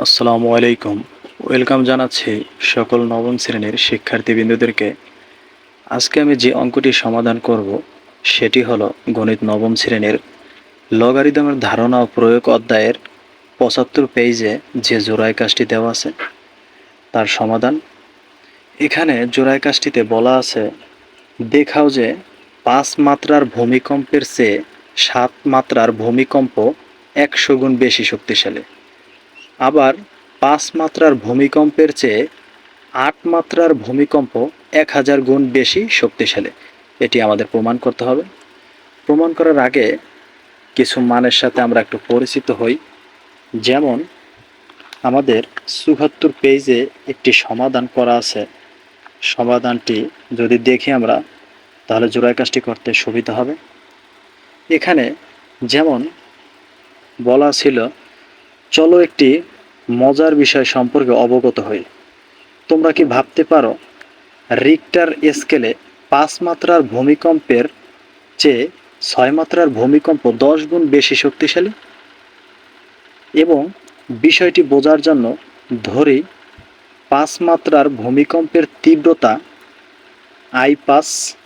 আসসালামু আলাইকুম। ওয়েলকাম জানাচ্ছি সকল নবম শ্রেণির শিক্ষার্থীবৃন্দদেরকে। আজকে আমি যে অঙ্কটি সমাধান করব, সেটি হলো গণিত নবম শ্রেণির লগারিদমের ধারণা ও প্রয়োগ অধ্যায়ের পঁচাত্তর পেজে যে জোড়ায় কাজটি দেওয়া আছে, তার সমাধান। এখানে জোড়ায় কাজটিতে বলা আছে, দেখাও যে পাঁচ মাত্রার ভূমিকম্পের চেয়ে সাত মাত্রার ভূমিকম্প একশো গুণ বেশি শক্তিশালী। আবার পাঁচ মাত্রার ভূমিকম্পের চেয়ে আট মাত্রার ভূমিকম্প এক হাজার গুণ বেশি শক্তিশালী। এটি আমাদের প্রমাণ করতে হবে। প্রমাণ করার আগে কিছু মানের সাথে আমরা একটু পরিচিত হই। যেমন, আমাদের চুহাত্তর পেজে একটি সমাধান করা আছে। সমাধানটি যদি দেখি আমরা, তাহলে জোড়ায় কাজটি করতে সুবিধা হবে। এখানে যেমন বলা ছিল, চলো একটি মজার বিষয় সম্পর্কে অবগত হই তোমরা কি ভাবতে পারো, রিক্টার স্কেলে পাঁচ মাত্রার ভূমিকম্পের চেয়ে ছয় মাত্রার ভূমিকম্প দশ গুণ বেশি শক্তিশালী? এবং বিষয়টি বোঝার জন্য ধরি, পাঁচ মাত্রার ভূমিকম্পের তীব্রতা আই পাঁচ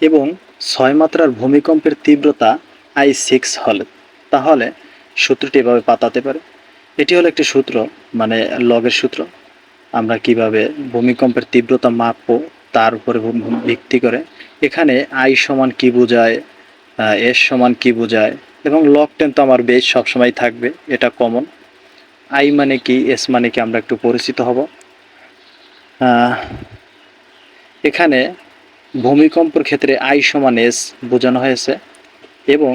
এবং ছয় মাত্রার ভূমিকম্পের তীব্রতা আই সিক্স হলে। তাহলে সূত্রটি এভাবে পাতাতে পারে। এটি হলো একটি সূত্র মানে লগের সূত্র। আমরা কীভাবে ভূমিকম্পের তীব্রতা মাপবো, তার উপরে ভিত্তি করে। এখানে আই সমান কি বোঝায় এস সমান কি বোঝায়, এবং লক টেন তো আমার বেশ সবসময় থাকবে, এটা কমন। আই মানে কি, এস মানে কি আমরা একটু পরিচিত হব। এখানে ভূমিকম্পের ক্ষেত্রে আই সমান এস বোঝানো হয়েছে, এবং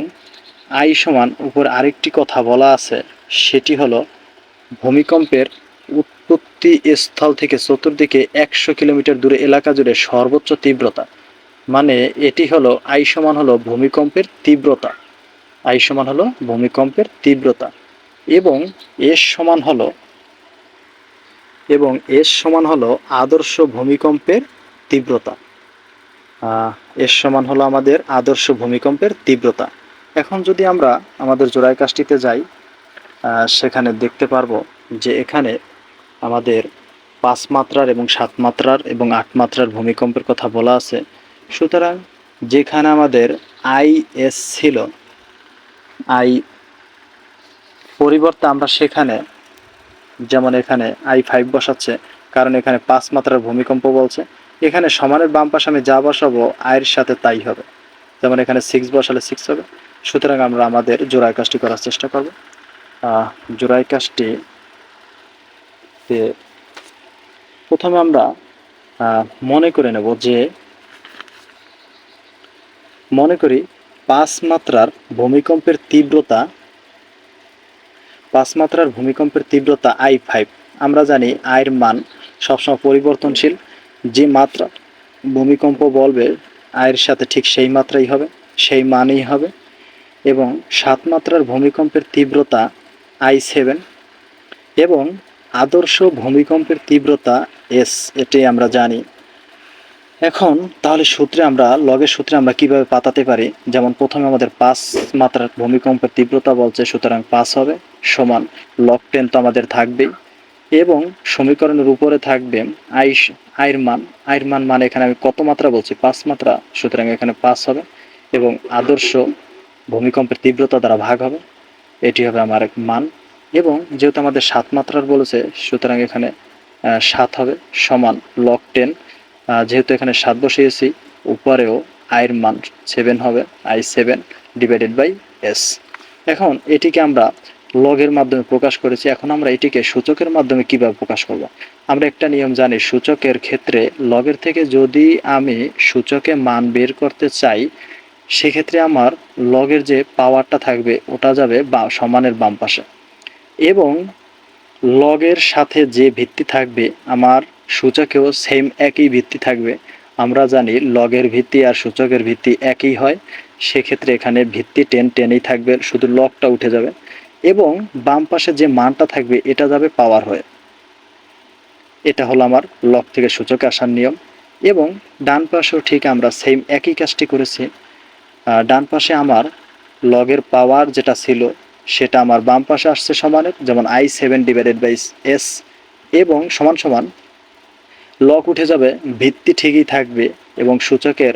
আই সমান উপর আরেকটি কথা বলা আছে, সেটি হলো, ভূমিকম্পের উৎপত্তি স্থল থেকে চতুর্দিকে একশো কিলোমিটার দূরে এলাকা জুড়ে সর্বোচ্চ তীব্রতা। মানে এটি হলো, আই সমান হলো ভূমিকম্পের তীব্রতা। আই সমান হলো ভূমিকম্পের তীব্রতা। এবং এস সমান হলো, এবং এস সমান হলো আদর্শ ভূমিকম্পের তীব্রতা। এস সমান হলো আমাদের আদর্শ ভূমিকম্পের তীব্রতা। এখন যদি আমরা আমাদের জোড়াই কাজটিতে যাই সেখানে দেখতে পারব যে এখানে আমাদের পাঁচ মাত্রার এবং সাত মাত্রার এবং আট মাত্রার ভূমিকম্পের কথা বলা আছে। সুতরাং যেখানে আমাদের আই এস ছিল, আই পরিবর্তে আমরা সেখানে যেমন এখানে আই ফাইভ বসাচ্ছে, কারণ এখানে পাঁচ মাত্রার ভূমিকম্প বলছে, এখানে সমানের বাম পাশে আমি যা বসাবো আয়ের সাথে তাই হবে। যেমন এখানে সিক্স বসালে সিক্স হবে। সুতরাং আমরা আমাদের জোড়াই কাজটি করার চেষ্টা করব। জোড়াই কাজটি প্রথমে আমরা মনে করে নেব যে, মনে করি পাঁচ মাত্রার ভূমিকম্পের তীব্রতা, পাঁচ মাত্রার ভূমিকম্পের তীব্রতা আই ফাইভ আমরা জানি আয়ের মান সবসময় পরিবর্তনশীল। যে মাত্রা ভূমিকম্প বলবে আয়ের সাথে ঠিক সেই মাত্রাই হবে, সেই মানেই হবে। এবং সাত মাত্রার ভূমিকম্পের তীব্রতা আই সেভেন এবং আদর্শ ভূমিকম্পের তীব্রতা এস এটি আমরা জানি। এখন তাহলে সূত্রে আমরা, লগের সূত্রে আমরা কীভাবে পাতাতে পারি? যেমন প্রথমে আমাদের পাঁচ মাত্রার ভূমিকম্পের তীব্রতা বলছে, সুতরাং পাঁচ হবে সমান লগ টেন তো আমাদের থাকবেই। এবং সমীকরণের উপরে থাকবে আই আয়ের মান। আয়ের মান মানে এখানে আমি কত মাত্রা বলছি? পাঁচ মাত্রা, সুতরাং এখানে পাঁচ হবে। এবং আদর্শ ভূমিকম্পের তীব্রতা দ্বারা ভাগ হবে। এটি হবে আমার এক মান এবং যেহেতু আমাদের সাত মাত্রার বলেছে, সুতরাং এখানে সাত হবে সমান লগ টেন যেহেতু এখানে সাত বসিয়েছি, উপরেও আয়ের মান সেভেন হবে I seven divided by S এখন এটিকে আমরা লগের মাধ্যমে প্রকাশ করেছি। এখন আমরা এটিকে সূচকের মাধ্যমে কীভাবে প্রকাশ করব? আমরা একটা নিয়ম জানি, সূচকের ক্ষেত্রে লগের থেকে যদি আমি সূচকে মান বের করতে চাই সেক্ষেত্রে আমার লগের যে পাওয়ারটা থাকবে, ওটা যাবে বা সমানের বাম পাশে। এবং লগের সাথে যে ভিত্তি থাকবে, আমার সূচকেও সেম একই ভিত্তি থাকবে। আমরা জানি লগের ভিত্তি আর সূচকের ভিত্তি একই হয়। সেক্ষেত্রে এখানে ভিত্তি টেন টেনেই থাকবে, শুধু লগটা উঠে যাবে। এবং বাম পাশে যে মানটা থাকবে, এটা যাবে পাওয়ার হয়ে। এটা হলো আমার লগ থেকে সূচকে আসার নিয়ম। এবং ডান পাশেও ঠিক আমরা সেম একই কাজটি করেছি। ডান পাশে আমার লগের পাওয়ার যেটা ছিল, সেটা আমার বাম পাশে আসছে সমানের, যেমন I seven divided by S এবং সমান সমান লগ উঠে যাবে, ভিত্তি ঠিকই থাকবে, এবং সূচকের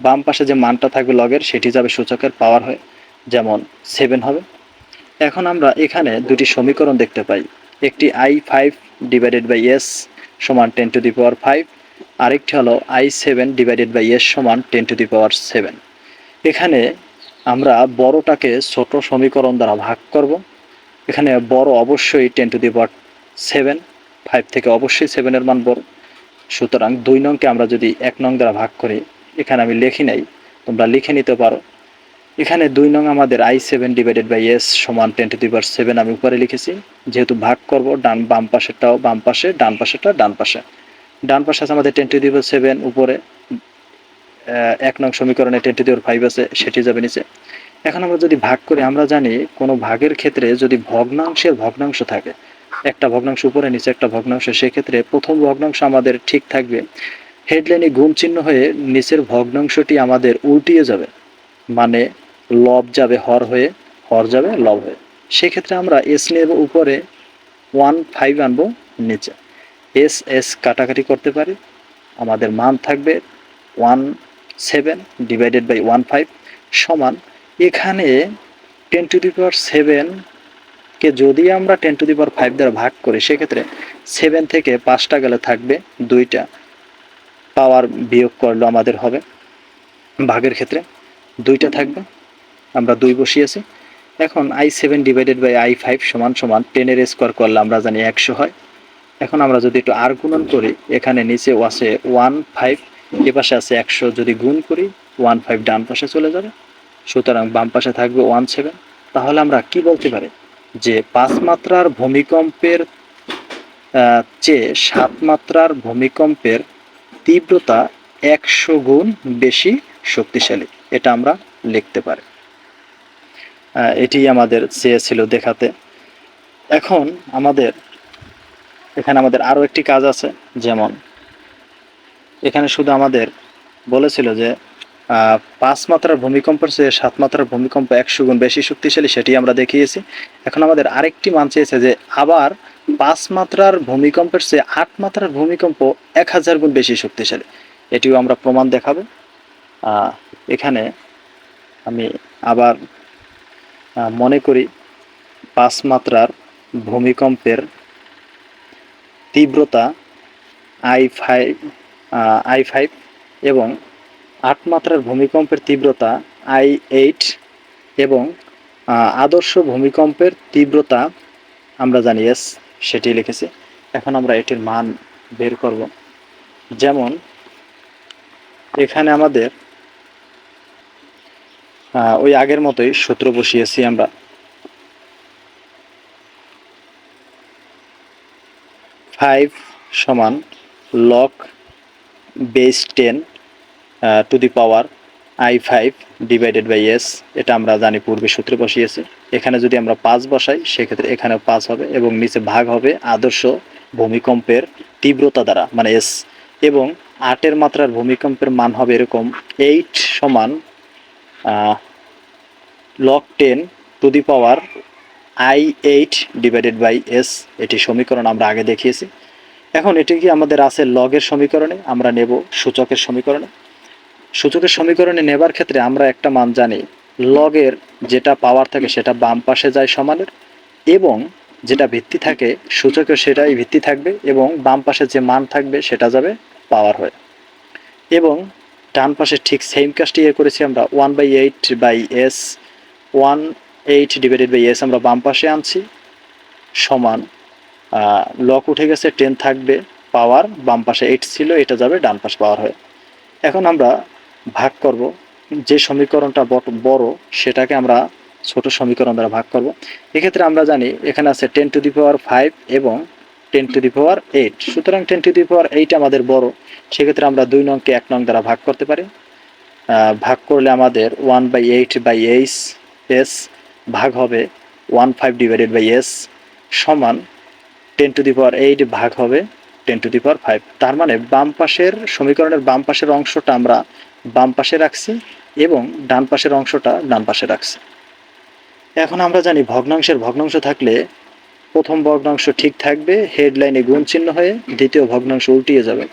বাম পাশে যে মানটা থাকবে লগের, সেটি যাবে সূচকের পাওয়ার হয়ে, যেমন সেভেন হবে। এখন আমরা এখানে দুটি সমীকরণ দেখতে পাই, একটি I five divided by S সমান ten to the power five আরেকটি হলো I seven divided by S সমান ten to the power seven এখানে আমরা বড়টাকে ছোট সমীকরণ দ্বারা ভাগ করব। এখানে বড় অবশ্যই ten to the power seven, five থেকে অবশ্যই সেভেনের মান বড়। সুতরাং দুই নংকে আমরা যদি এক নং দ্বারা ভাগ করি, এখানে আমি লিখি নাই, তোমরা লিখে নিতে পারো। এখানে দুই নং আমাদের I seven divided by S সমান ten to the power seven আমি উপরে লিখেছি। যেহেতু ভাগ করব, ডান বাম পাশেরটাও বাম পাশে, ডান পাশেরটা ডান পাশে। ডান পাশে আছে আমাদের ten to the power seven উপরে এক নং সমীকরণে টেন টু দি ফাইভ আছে, সেটি যাবে নিচে। এখন আমরা যদি ভাগ করি, আমরা জানি কোনো ভাগের ক্ষেত্রে যদি ভগ্নাংশের ভগ্নাংশ থাকে, একটা ভগ্নাংশ উপরে, নিচে একটা ভগ্নাংশ, সেক্ষেত্রে প্রথম ভগ্নাংশ আমাদের ঠিক থাকবে। হেডলাইনে গুণ চিহ্ন হয়ে নিচের ভগ্নাংশটি আমাদের উল্টিয়ে যাবে। মানে লব যাবে হর হয়ে, হর যাবে লব হয়ে। সেক্ষেত্রে আমরা এস নেব উপরে ওয়ান ফাইভ আনব নিচে। এস এস কাটাকাটি করতে পারি। আমাদের মান থাকবে one seven divided by one five সমান এখানে টেন টু দি পাওয়ার সেভেনকে যদি আমরা ten to the power five দ্বারা ভাগ করি, সেক্ষেত্রে সেভেন থেকে পাঁচটা গেলে থাকবে দুইটা। পাওয়ার বিয়োগ করলে আমাদের হবে ভাগের ক্ষেত্রে দুইটা থাকবে। আমরা দুই বসিয়েছি। এখন I seven divided by I five সমান সমান টেনের স্কোয়ার করলে আমরা জানি একশো হয়। এখন আমরা যদি একটু আর গুণন করি, এখানে নিচে আছে ওয়ান ফাইভ এ পাশে আছে একশো যদি গুণ করি ওয়ান ফাইভ ডান পাশে চলে যাবে। সুতরাং বাম পাশে থাকবে ওয়ান সেভেন তাহলে আমরা কি বলতে পারি? যে পাঁচ মাত্রার ভূমিকম্পের চেয়ে সাত মাত্রার ভূমিকম্পের তীব্রতা একশো গুণ বেশি শক্তিশালী। এটা আমরা লিখতে পারি। এটি আমাদের চেয়েছিল দেখাতে। এখন আমাদের, এখানে আমাদের আরও একটি কাজ আছে, যেমন এখানে শুধু আমাদের বলেছিল যে পাঁচ মাত্রার ভূমিকম্পের চেয়ে সাত মাত্রার ভূমিকম্প একশো গুণ বেশি শক্তিশালী সেটি আমরা দেখিয়েছি। এখন আমাদের আরেকটি মান চেয়েছে যে, আবার পাঁচ মাত্রার ভূমিকম্পের চেয়ে আট মাত্রার ভূমিকম্প এক হাজার গুণ বেশি শক্তিশালী। এটিও আমরা প্রমাণ দেখাবো। এখানে আমি আবার মনে করি পাঁচ মাত্রার ভূমিকম্পের তীব্রতা আই ফাইভ আই ফাইভ এবং আট মাত্রার ভূমিকম্পের তীব্রতা আই এইট এবং আদর্শ ভূমিকম্পের তীব্রতা আমরা জানি এস সেটি লিখেছি। এখন আমরা এটির মান বের করব। যেমন, এখানে আমাদের ওই আগের মতোই সূত্র বসিয়েছি আমরা। ফাইভ সমান log base ten to the power I five divided by S এটা আমরা জানি পূর্বে সূত্রে বসিয়েছি। এখানে যদি আমরা পাঁচ বসাই, সেক্ষেত্রে এখানে পাঁচ হবে এবং নিচে ভাগ হবে আদর্শ ভূমিকম্পের তীব্রতা দ্বারা মানে এস এবং আটের মাত্রার ভূমিকম্পের মান হবে এরকম এইট সমান log ten to the power I eight divided by S এটি সমীকরণ আমরা আগে দেখিয়েছি। এখন এটি কি আমাদের আছে লগের সমীকরণে? আমরা নেব সূচকের সমীকরণে। সূচকের সমীকরণে নেবার ক্ষেত্রে আমরা একটা মান জানি। লগের যেটা পাওয়ার থাকে সেটা বাম পাশে যায় সমানের এবং যেটা ভিত্তি থাকে সূচকের সেটাই ভিত্তি থাকবে এবং বাম পাশে যে মান থাকবে সেটা যাবে পাওয়ার হয়ে। এবং ডান পাশে ঠিক সেম কাজটি ইয়ে করেছি আমরা। One by eight by S one eight divided by S আমরা বাম পাশে আনছি, সমান লক উঠে গেছে টেন থাকবে পাওয়ার বাম পাশে এইট ছিল, এটা যাবে, ডান পাশ পাওয়ার হয়ে। এখন আমরা ভাগ করব, যে সমীকরণটা বড়, সেটাকে আমরা ছোট সমীকরণ দ্বারা ভাগ করব। এক্ষেত্রে আমরা জানি, এখানে আছে ten to the power five এবং ten to the power eight সুতরাং ten to the power eight আমাদের বড়, সেক্ষেত্রে আমরা দুই নংকে এক নং দ্বারা ভাগ করতে পারি। ভাগ করলে আমাদের one by eight by H S ভাগ হবে one five divided by S সমান ten to the power eight ভাগ হবে ten to the power five. তার মানে বাম পাশের সমীকরণের বাম পাশের অংশটা আমরা বাম পাশে রাখছি এবং ডান পাশের অংশটা ডান পাশে রাখছি। এখন আমরা জানি ভগ্নাংশের ভগ্নাংশ থাকলে প্রথম ভগ্নাংশ ঠিক থাকবে, হেডলাইনে গুণ চিহ্ন হয়ে দ্বিতীয় ভগ্নাংশ উল্টিয়ে যাবে।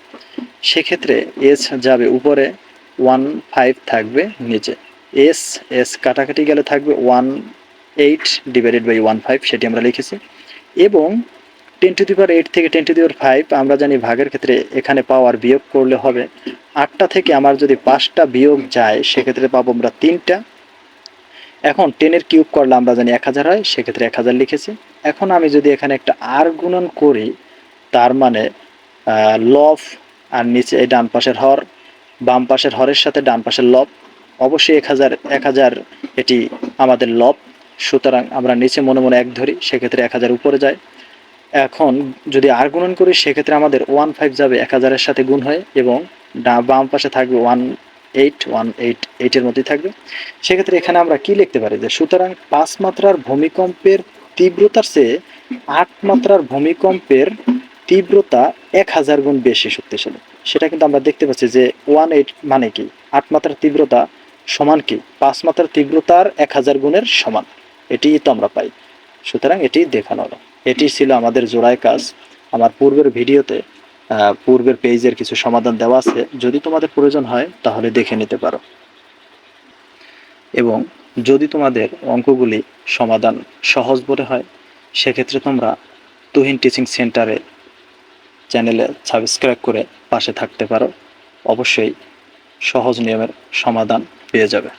সেক্ষেত্রে এস যাবে উপরে, ওয়ান ফাইভ থাকবে নিচে। এস এস কাটাকাটি গেলে থাকবে one eight divided by one five, সেটি আমরা লিখেছি। এবং ten to the power eight থেকে ten to the power five আমরা জানি ভাগের ক্ষেত্রে এখানে পাওয়ার বিয়োগ করলে হবে। আটটা থেকে আমার যদি পাঁচটা বিয়োগ যায়, সেক্ষেত্রে পাবো আমরা তিনটা। এখন টেনের কিউব করলে আমরা জানি এক হাজার হয়, সেক্ষেত্রে এক হাজার লিখেছি। এখন আমি যদি এখানে একটা আর গুণন করি, তার মানে লব আর নিচে এই ডান পাশের হর, বাম পাশের হরের সাথে ডান পাশের লব অবশ্যই এক হাজার এক হাজার এটি আমাদের লব সুতরাং আমরা নিচে মনে মনে এক ধরি, সেক্ষেত্রে এক হাজার উপরে যায়। এখন যদি আর গুণন করি, সেক্ষেত্রে আমাদের ওয়ান ফাইভ যাবে এক হাজারের সাথে গুণ হয়ে এবং বাম পাশে থাকবে ওয়ান এইট ওয়ান এইট এইটের মধ্যেই থাকবে। সেক্ষেত্রে এখানে আমরা কি লিখতে পারি? যে সুতরাং পাঁচ মাত্রার ভূমিকম্পের তীব্রতার চেয়ে আট মাত্রার ভূমিকম্পের তীব্রতা এক হাজার গুণ বেশি শক্তিশালী। সেটা কিন্তু আমরা দেখতে পাচ্ছি যে ওয়ান এইট মানে কি? আট মাত্রার তীব্রতা সমান কি? পাঁচ মাত্রার তীব্রতার এক হাজার গুণের সমান। এটি তো আমরা পাই। সুতরাং এটি দেখানো হলো। এটি ছিল আমাদের জোড়ায় কাজ। আমার পূর্বের ভিডিওতে পূর্বের পেজের কিছু সমাধান দেওয়া আছে। যদি তোমাদের প্রয়োজন হয়, তাহলে দেখে নিতে পারো। এবং যদি তোমাদের অঙ্কগুলি সমাধান সহজ বলে হয়, সেক্ষেত্রে তোমরা তুহিন টিচিং সেন্টারে চ্যানেলে সাবস্ক্রাইব করে পাশে থাকতে পারো। অবশ্যই সহজ নিয়মের সমাধান পেয়ে যাবে।